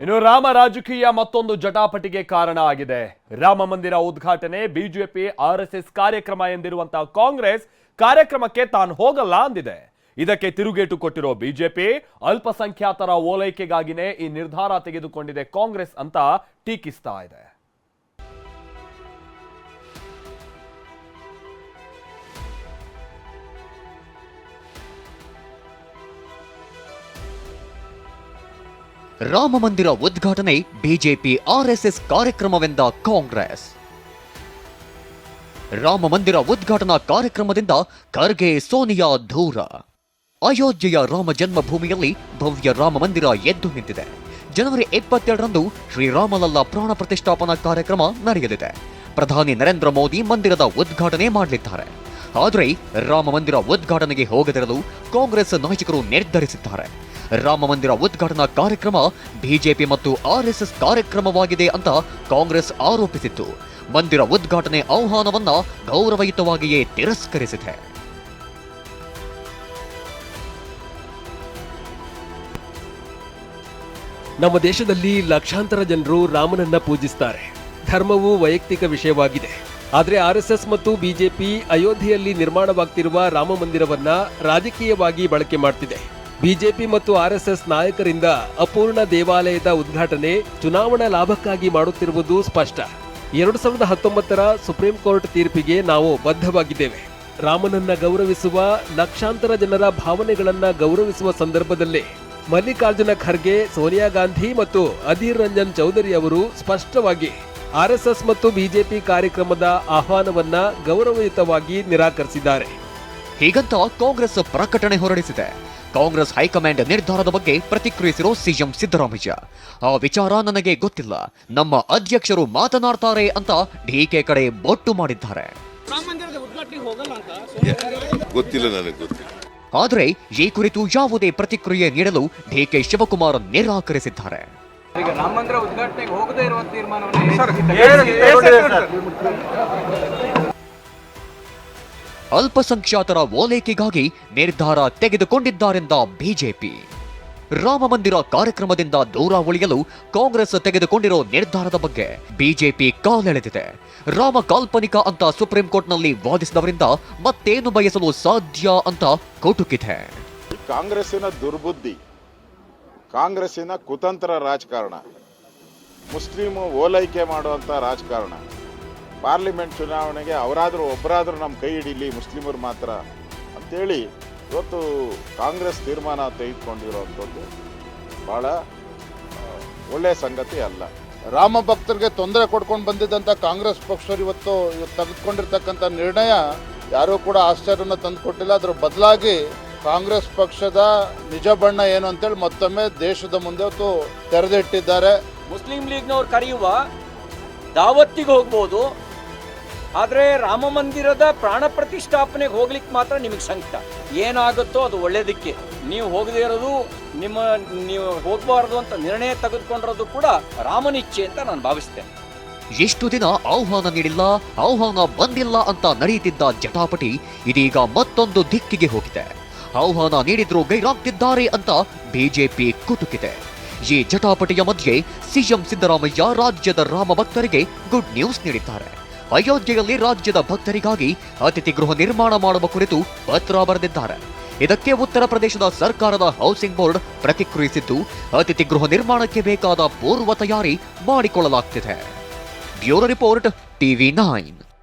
ಇನ್ನು ರಾಮ ರಾಜಕೀಯ ಮತ್ತೊಂದು ಜಟಾಪಟಿಗೆ ಕಾರಣ ಆಗಿದೆ. ರಾಮ ಮಂದಿರ ಉದ್ಘಾಟನೆ, ಬಿಜೆಪಿ ಆರ್ಎಸ್ಎಸ್ ಕಾರ್ಯಕ್ರಮ ಎಂದಿರುವಂತಹ ಕಾಂಗ್ರೆಸ್ ಕಾರ್ಯಕ್ರಮಕ್ಕೆ ತಾನು ಹೋಗಲ್ಲ ಅಂದಿದೆ. ಇದಕ್ಕೆ ತಿರುಗೇಟು ಕೊಟ್ಟಿರೋ ಬಿಜೆಪಿ ಅಲ್ಪಸಂಖ್ಯಾತರ ಓಲೈಕೆಗಾಗಿನೇ ಈ ನಿರ್ಧಾರ ತೆಗೆದುಕೊಂಡಿದೆ ಕಾಂಗ್ರೆಸ್ ಅಂತ ಟೀಕಿಸ್ತಾ ಇದೆ. ರಾಮ ಮಂದಿರ ಉದ್ಘಾಟನೆ ಬಿಜೆಪಿ ಆರ್ಎಸ್ಎಸ್ ಕಾರ್ಯಕ್ರಮವೆಂದ ಕಾಂಗ್ರೆಸ್. ರಾಮ ಮಂದಿರ ಉದ್ಘಾಟನಾ ಕಾರ್ಯಕ್ರಮದಿಂದ ಖರ್ಗೆ ಸೋನಿಯಾ ದೂರ. ಅಯೋಧ್ಯೆಯ ರಾಮ ಜನ್ಮಭೂಮಿಯಲ್ಲಿ ಭವ್ಯ ರಾಮ ಮಂದಿರ ಎದ್ದು ನಿಂತಿದೆ. ಜನವರಿ ಇಪ್ಪತ್ತೆರಡರಂದು ಶ್ರೀರಾಮಲಲ್ಲ ಪ್ರಾಣ ಪ್ರತಿಷ್ಠಾಪನಾ ಕಾರ್ಯಕ್ರಮ ನಡೆಯಲಿದೆ. ಪ್ರಧಾನಿ ನರೇಂದ್ರ ಮೋದಿ ಮಂದಿರದ ಉದ್ಘಾಟನೆ ಮಾಡಲಿದ್ದಾರೆ. ಆದರೆ ರಾಮ ಮಂದಿರ ಉದ್ಘಾಟನೆಗೆ ಹೋಗದಿರಲು ಕಾಂಗ್ರೆಸ್ ನಾಯಕರು ನಿರ್ಧರಿಸಿದ್ದಾರೆ. ರಾಮ ಮಂದಿರ ಉದ್ಘಾಟನಾ ಕಾರ್ಯಕ್ರಮ ಬಿಜೆಪಿ ಮತ್ತು ಆರ್ಎಸ್ಎಸ್ ಕಾರ್ಯಕ್ರಮವಾಗಿದೆ ಅಂತ ಕಾಂಗ್ರೆಸ್ ಆರೋಪಿಸಿತ್ತು. ಮಂದಿರ ಉದ್ಘಾಟನೆ ಆಹ್ವಾನವನ್ನ ಗೌರವಯುತವಾಗಿಯೇ ತಿರಸ್ಕರಿಸಿದೆ. ನಮ್ಮ ದೇಶದಲ್ಲಿ ಲಕ್ಷಾಂತರ ಜನರು ರಾಮನನ್ನ ಪೂಜಿಸ್ತಾರೆ. ಧರ್ಮವು ವೈಯಕ್ತಿಕ ವಿಷಯವಾಗಿದೆ. ಆದರೆ ಆರ್ಎಸ್ಎಸ್ ಮತ್ತು ಬಿಜೆಪಿ ಅಯೋಧ್ಯೆಯಲ್ಲಿ ನಿರ್ಮಾಣವಾಗ್ತಿರುವ ರಾಮ ಮಂದಿರವನ್ನ ರಾಜಕೀಯವಾಗಿ ಬಳಕೆ ಮಾಡ್ತಿದೆ. ಬಿಜೆಪಿ ಮತ್ತು ಆರ್ಎಸ್ಎಸ್ ನಾಯಕರಿಂದ ಅಪೂರ್ಣ ದೇವಾಲಯದ ಉದ್ಘಾಟನೆ ಚುನಾವಣಾ ಲಾಭಕ್ಕಾಗಿ ಮಾಡುತ್ತಿರುವುದು ಸ್ಪಷ್ಟ. ಎರಡು ಸಾವಿರದ ಹತ್ತೊಂಬತ್ತರ ಸುಪ್ರೀಂ ಕೋರ್ಟ್ ತೀರ್ಪಿಗೆ ನಾವು ಬದ್ಧವಾಗಿದ್ದೇವೆ. ರಾಮನನ್ನ ಗೌರವಿಸುವ, ಲಕ್ಷಾಂತರ ಜನರ ಭಾವನೆಗಳನ್ನ ಗೌರವಿಸುವ ಸಂದರ್ಭದಲ್ಲೇ ಮಲ್ಲಿಕಾರ್ಜುನ ಖರ್ಗೆ, ಸೋನಿಯಾ ಗಾಂಧಿ ಮತ್ತು ಅಧೀರ್ ರಂಜನ್ ಚೌಧರಿ ಅವರು ಸ್ಪಷ್ಟವಾಗಿ ಆರ್ಎಸ್ಎಸ್ ಮತ್ತು ಬಿಜೆಪಿ ಕಾರ್ಯಕ್ರಮದ ಆಹ್ವಾನವನ್ನ ಗೌರವಯುತವಾಗಿ ನಿರಾಕರಿಸಿದ್ದಾರೆ. ಹೀಗಂತ ಕಾಂಗ್ರೆಸ್ ಪ್ರಕಟಣೆ ಹೊರಡಿಸಿದೆ. ಕಾಂಗ್ರೆಸ್ ಹೈಕಮಾಂಡ್ ನಿರ್ಧಾರದ ಬಗ್ಗೆ ಪ್ರತಿಕ್ರಿಯಿಸಿರೋ ಸಿಎಂ ಸಿದ್ದರಾಮಯ್ಯ ಆ ವಿಚಾರ ನನಗೆ ಗೊತ್ತಿಲ್ಲ. ನಮ್ಮ ಅಧ್ಯಕ್ಷರು ಮಾತನಾಡ್ತಾರೆ ಅಂತ ಡಿಕೆ ಕಡೆ ಬೊಟ್ಟು ಮಾಡಿದ್ದಾರೆ. ಗೊತ್ತಿಲ್ಲ ನನಗೆ ಗೊತ್ತಿಲ್ಲ. ಆದರೆ ಈ ಕುರಿತು ಯಾವುದೇ ಪ್ರತಿಕ್ರಿಯೆ ನೀಡಲು ಡಿಕೆ ಶಿವಕುಮಾರ್ ನಿರಾಕರಿಸಿದ್ದಾರೆ. ಈಗ ರಾಮ ಮಂದಿರ ಉದ್ಘಾಟನೆಗೆ ಹೋಗದೇ ತೀರ್ಮಾನವನ್ನು ಅಲ್ಪಸಂಖ್ಯಾತರ ಓಲೈಕೆಗಾಗಿ ನಿರ್ಧಾರ ತೆಗೆದುಕೊಂಡಿದ್ದಾರೆಂದ ಬಿಜೆಪಿ. ರಾಮ ಮಂದಿರ ಕಾರ್ಯಕ್ರಮದಿಂದ ದೂರ ಉಳಿಯಲು ಕಾಂಗ್ರೆಸ್ ತೆಗೆದುಕೊಂಡಿರೋ ನಿರ್ಧಾರದ ಬಗ್ಗೆ ಬಿಜೆಪಿ ಕಾಲೆಳೆದಿದೆ. ರಾಮ ಕಾಲ್ಪನಿಕ ಅಂತ ಸುಪ್ರೀಂ ಕೋರ್ಟ್ನಲ್ಲಿ ವಾದಿಸಿದವರಿಂದ ಮತ್ತೇನು ಬಯಸಲು ಸಾಧ್ಯ ಅಂತ ಕೋಟುಕಿದೆ. ಕಾಂಗ್ರೆಸ್ಸಿನ ದುರ್ಬುದ್ಧಿ ಕಾಂಗ್ರೆಸ್ಸಿನ ಕುತಂತ್ರ ರಾಜಕಾರಣ. ಮುಸ್ಲಿಮು ಓಲೈಕೆ ಮಾಡುವಂಥ ರಾಜಕಾರಣ. ಪಾರ್ಲಿಮೆಂಟ್ ಚುನಾವಣೆಗೆ ಅವರಾದರೂ ಒಬ್ಬರಾದರೂ ನಮ್ಮ ಕೈ ಹಿಡೀಲಿ ಮುಸ್ಲಿಮರು ಮಾತ್ರ ಅಂತೇಳಿ ಇವತ್ತು ಕಾಂಗ್ರೆಸ್ ತೀರ್ಮಾನ ತೆಗೆದುಕೊಂಡಿರುವಂಥದ್ದು ಭಾಳ ಒಳ್ಳೆಯ ಸಂಗತಿ ಅಲ್ಲ. ರಾಮ ಭಕ್ತರಿಗೆ ತೊಂದರೆ ಕೊಡ್ಕೊಂಡು ಬಂದಿದ್ದಂಥ ಕಾಂಗ್ರೆಸ್ ಪಕ್ಷರು ಇವತ್ತು ಇವತ್ತು ತೆಗೆದುಕೊಂಡಿರ್ತಕ್ಕಂಥ ನಿರ್ಣಯ ಯಾರೂ ಕೂಡ ಆಶ್ಚರ್ಯನ ತಂದುಕೊಟ್ಟಿಲ್ಲ. ಅದರ ಬದಲಾಗಿ ಕಾಂಗ್ರೆಸ್ ಪಕ್ಷದ ನಿಜ ಬಣ್ಣ ಏನು ಅಂತೇಳಿ ಮತ್ತೊಮ್ಮೆ ದೇಶದ ಮುಂದೆ ಇವತ್ತು ತೆರೆದಿಟ್ಟಿದ್ದಾರೆ. ಮುಸ್ಲಿಂ ಲೀಗ್ನವ್ರು ಕರೆಯುವ ದಾವತ್ತಿಗೆ ಹೋಗ್ಬೋದು ಆದರೆ ರಾಮ ಮಂದಿರದ ಪ್ರಾಣ ಪ್ರತಿಷ್ಠಾಪನೆಗೆ ಹೋಗ್ಲಿಕ್ಕೆ ಮಾತ್ರ ನಿಮಗೆ ಸಂಕಟ. ಏನಾಗುತ್ತೋ ಅದು ಒಳ್ಳೇದಕ್ಕೆ ನೀವು ಹೋಗದೇ ಇರೋದು ನಿಮ್ಮ ನೀವು ಹೋಗಬಾರ್ದು ಅಂತ ನಿರ್ಣಯ ತೆಗೆದುಕೊಂಡಿರೋದು ಕೂಡ ರಾಮನಿಚ್ಛೆ ಅಂತ ನಾನು ಭಾವಿಸ್ತೇನೆ. ಎಷ್ಟು ದಿನ ಆಹ್ವಾನ ನೀಡಿಲ್ಲ ಆಹ್ವಾನ ಬಂದಿಲ್ಲ ಅಂತ ನಡೆಯುತ್ತಿದ್ದ ಜಟಾಪಟಿ ಇದೀಗ ಮತ್ತೊಂದು ದಿಕ್ಕಿಗೆ ಹೋಗಿದೆ. ಆಹ್ವಾನ ನೀಡಿದ್ರು ಗೈರಾಗ್ತಿದ್ದಾರೆ ಅಂತ ಬಿಜೆಪಿ ಕುಟುಕಿದೆ ಈ ಜಟಾಪಟಿಯ ಮಧ್ಯೆ ಸಿಎಂ ಸಿದ್ದರಾಮಯ್ಯ ರಾಜ್ಯದ ರಾಮ ಭಕ್ತರಿಗೆ ಗುಡ್ ನ್ಯೂಸ್ ನೀಡಿದ್ದಾರೆ. ಅಯೋಧ್ಯೆಯಲ್ಲಿ ರಾಜ್ಯದ ಭಕ್ತರಿಗಾಗಿ ಅತಿಥಿ ಗೃಹ ನಿರ್ಮಾಣ ಮಾಡುವ ಕುರಿತು ಪತ್ರ ಬರೆದಿದ್ದಾರೆ. ಇದಕ್ಕೆ ಉತ್ತರ ಪ್ರದೇಶದ ಸರ್ಕಾರದ ಹೌಸಿಂಗ್ ಬೋರ್ಡ್ ಪ್ರತಿಕ್ರಿಯಿಸಿದ್ದು, ಅತಿಥಿ ಗೃಹ ನಿರ್ಮಾಣಕ್ಕೆ ಬೇಕಾದ ಪೂರ್ವ ತಯಾರಿ ಮಾಡಿಕೊಳ್ಳಲಾಗ್ತಿದೆ. Bureau report TV nine.